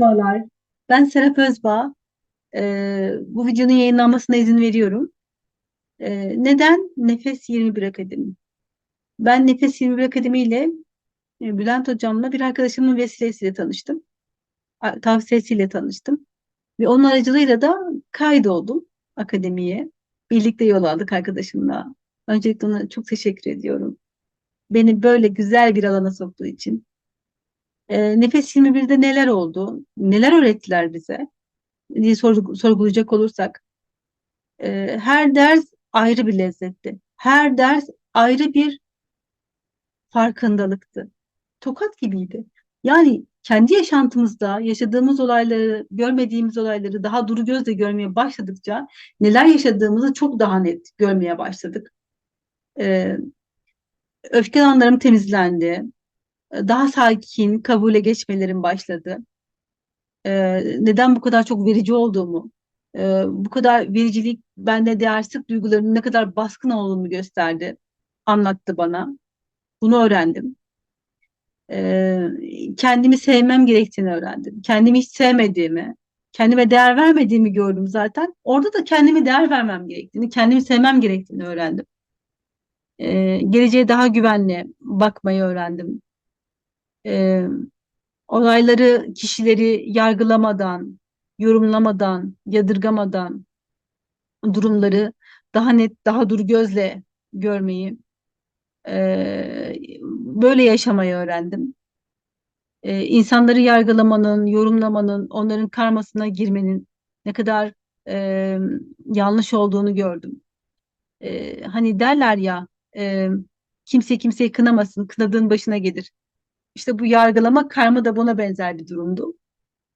Merhabalar, ben Serap Özbağ. Ee, bu videonun yayınlanmasına izin veriyorum. Ee, neden Nefes 21 Akademi? Ben Nefes 21 Akademi ile e, Bülent Hocam'la bir arkadaşımın vesilesiyle tanıştım. Tavsiyesiyle tanıştım. Ve onun aracılığıyla da kaydoldum akademiye. Birlikte yol aldık arkadaşımla. Öncelikle ona çok teşekkür ediyorum. Beni böyle güzel bir alana soktuğu için. Ee, Nefes 21'de neler oldu? Neler öğrettiler bize? diye sorgu- sorgulayacak olursak e, her ders ayrı bir lezzetti. Her ders ayrı bir farkındalıktı. Tokat gibiydi. Yani kendi yaşantımızda yaşadığımız olayları, görmediğimiz olayları daha duru gözle görmeye başladıkça neler yaşadığımızı çok daha net görmeye başladık. E, öfke anlarım temizlendi. Daha sakin, kabule geçmelerim başladı. e, neden bu kadar çok verici olduğumu, e, bu kadar vericilik bende değersizlik duygularının ne kadar baskın olduğunu gösterdi, anlattı bana. Bunu öğrendim. E, kendimi sevmem gerektiğini öğrendim. Kendimi hiç sevmediğimi, kendime değer vermediğimi gördüm zaten. Orada da kendime değer vermem gerektiğini, kendimi sevmem gerektiğini öğrendim. E, geleceğe daha güvenli bakmayı öğrendim. E, olayları, kişileri yargılamadan, yorumlamadan, yadırgamadan durumları daha net, daha dur gözle görmeyi, eee, böyle yaşamayı öğrendim. Eee, insanları yargılamanın, yorumlamanın, onların karmasına girmenin ne kadar eee, yanlış olduğunu gördüm. Eee, hani derler ya, eee, kimse kimseyi kınamasın, kınadığın başına gelir. İşte bu yargılama, karma da buna benzer bir durumdu.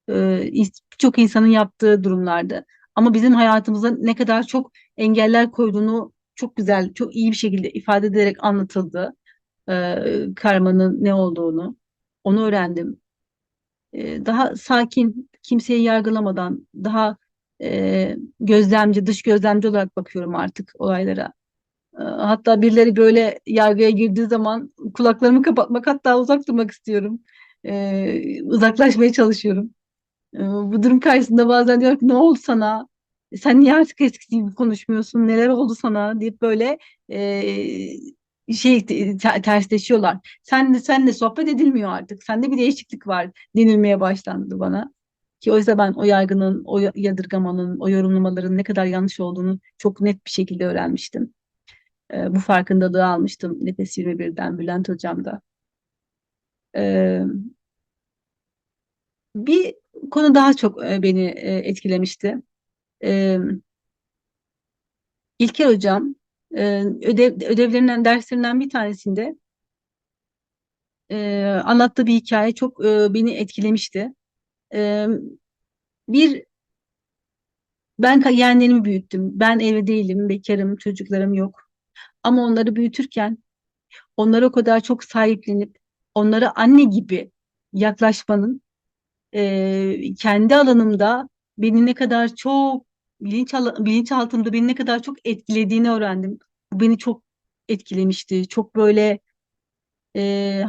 e, birçok insanın yaptığı durumlarda. Ama bizim hayatımıza ne kadar çok engeller koyduğunu çok güzel, çok iyi bir şekilde ifade ederek anlatıldı. E, karmanın ne olduğunu. Onu öğrendim. E, daha sakin, kimseyi yargılamadan, daha e, gözlemci, dış gözlemci olarak bakıyorum artık olaylara. E, Hatta birileri böyle yargıya girdiği zaman kulaklarımı kapatmak hatta uzak durmak istiyorum. E, uzaklaşmaya çalışıyorum. Ee, Bu durum karşısında bazen diyor ki ne oldu sana? Sen niye artık eskisi gibi konuşmuyorsun? Neler oldu sana? deyip böyle e, şey te- tersleşiyorlar. Sen senle sohbet edilmiyor artık. Sende bir değişiklik var denilmeye başlandı bana. Ki oysa ben o yargının, o yadırgamanın, o yorumlamaların ne kadar yanlış olduğunu çok net bir şekilde öğrenmiştim. Ee, bu farkındalığı almıştım Nefes 21'den Bülent Hocam'da. Ee, bir konu daha çok e, beni e, etkilemişti. Ee, İlker Hocam e, ödev, ödevlerinden, derslerinden bir tanesinde e, anlattığı bir hikaye çok e, beni etkilemişti. E, bir ben yeğenlerimi büyüttüm. Ben evli değilim, bekarım, çocuklarım yok. Ama onları büyütürken onlara o kadar çok sahiplenip onlara anne gibi yaklaşmanın e, kendi alanımda beni ne kadar çok bilinç bilinçaltımda beni ne kadar çok etkilediğini öğrendim. Bu beni çok etkilemişti. Çok böyle e,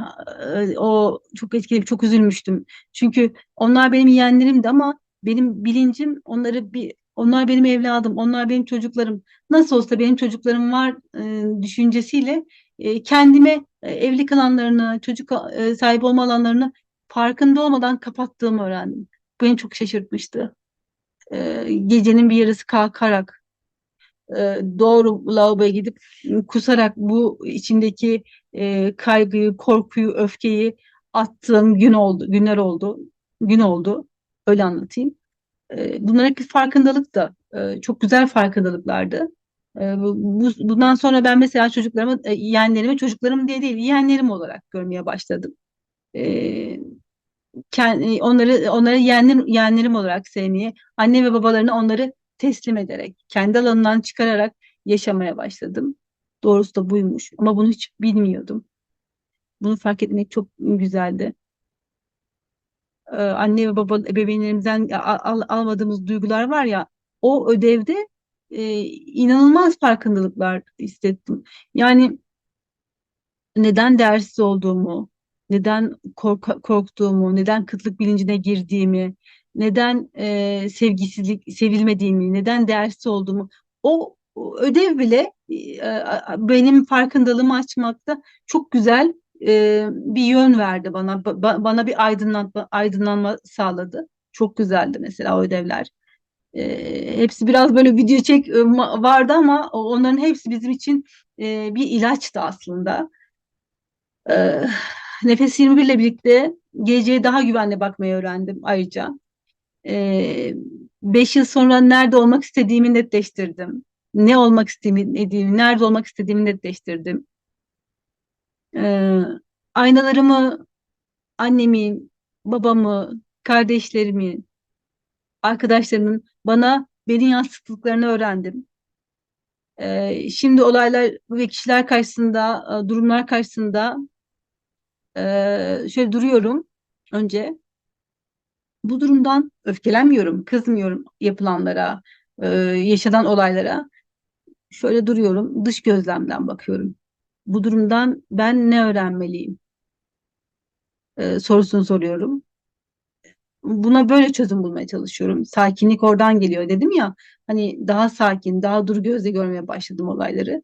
o çok etkilemiş, çok üzülmüştüm. Çünkü onlar benim yeğenlerimdi ama benim bilincim onları bir onlar benim evladım, onlar benim çocuklarım. Nasıl olsa benim çocuklarım var e, düşüncesiyle e, kendime e, evlilik alanlarını, çocuk e, sahibi olma alanlarını farkında olmadan kapattığımı öğrendim. Bu beni çok şaşırtmıştı. E, gecenin bir yarısı kalkarak e, doğru lavaboya gidip kusarak bu içindeki e, kaygıyı, korkuyu, öfkeyi attığım gün oldu, günler oldu, gün oldu. Öyle anlatayım. E, bunların hep farkındalık da e, çok güzel farkındalıklardı. E, bu- bundan sonra ben mesela çocuklarımı, e, yeğenlerimi çocuklarım diye değil, yeğenlerim olarak görmeye başladım. E, kend- onları onları yeğenlerim, yeğenlerim olarak sevmeye, anne ve babalarına onları teslim ederek, kendi alanından çıkararak yaşamaya başladım. Doğrusu da buymuş ama bunu hiç bilmiyordum. Bunu fark etmek çok güzeldi. Ee, anne ve baba ebeveynlerimizden al- al- almadığımız duygular var ya, o ödevde e, inanılmaz farkındalıklar hissettim. Yani neden değersiz olduğumu, neden korka- korktuğumu, neden kıtlık bilincine girdiğimi, neden e, sevgisizlik, sevilmediğimi, neden değersiz olduğumu, o ödev bile e, benim farkındalığımı açmakta çok güzel e, bir yön verdi bana, Ba- bana bir aydınlatma, aydınlanma sağladı. Çok güzeldi mesela o ödevler. E, hepsi biraz böyle video çek e, vardı ama onların hepsi bizim için e, bir ilaçtı aslında. E, Nefes 21 ile birlikte geleceğe daha güvenli bakmayı öğrendim ayrıca. E, beş yıl sonra nerede olmak istediğimi netleştirdim. Ne olmak istediğimi, nerede olmak istediğimi netleştirdim. E, aynalarımı, annemi, babamı, kardeşlerimi, arkadaşlarımın bana beni yansıttıklarını öğrendim. Ee, şimdi olaylar ve kişiler karşısında, e, durumlar karşısında e, şöyle duruyorum önce. Bu durumdan öfkelenmiyorum, kızmıyorum yapılanlara, e, yaşanan olaylara. Şöyle duruyorum, dış gözlemden bakıyorum. Bu durumdan ben ne öğrenmeliyim? E, sorusunu soruyorum. buna böyle çözüm bulmaya çalışıyorum. Sakinlik oradan geliyor dedim ya. Hani daha sakin, daha dur gözle görmeye başladım olayları.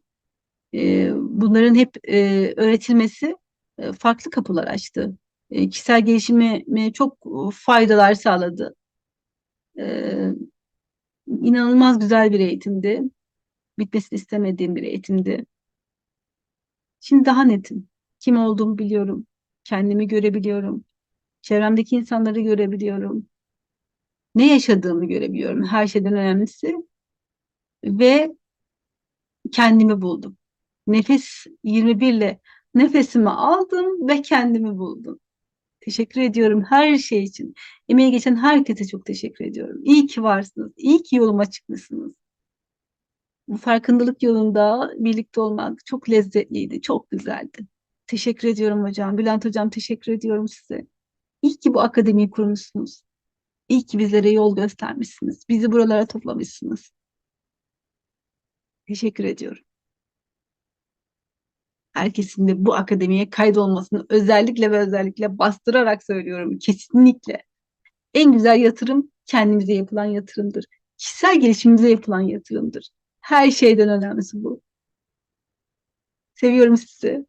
Ee, bunların hep e, öğretilmesi e, farklı kapılar açtı. E, kişisel gelişime çok faydalar sağladı. Ee, inanılmaz güzel bir eğitimdi. Bitmesini istemediğim bir eğitimdi. Şimdi daha netim. Kim olduğumu biliyorum. Kendimi görebiliyorum. Çevremdeki insanları görebiliyorum. ne yaşadığımı görebiliyorum. Her şeyden önemlisi ve kendimi buldum. Nefes 21 ile nefesimi aldım ve kendimi buldum. Teşekkür ediyorum her şey için. Emeği geçen herkese çok teşekkür ediyorum. İyi ki varsınız. İyi ki yoluma çıkmışsınız. Bu farkındalık yolunda birlikte olmak çok lezzetliydi, çok güzeldi. Teşekkür ediyorum hocam. Bülent hocam teşekkür ediyorum size. İyi ki bu akademiyi kurmuşsunuz. İyi ki bizlere yol göstermişsiniz. Bizi buralara toplamışsınız. Teşekkür ediyorum. Herkesin de bu akademiye kaydolmasını özellikle ve özellikle bastırarak söylüyorum. Kesinlikle. En güzel yatırım kendimize yapılan yatırımdır. Kişisel gelişimimize yapılan yatırımdır. Her şeyden önemlisi bu. Seviyorum sizi.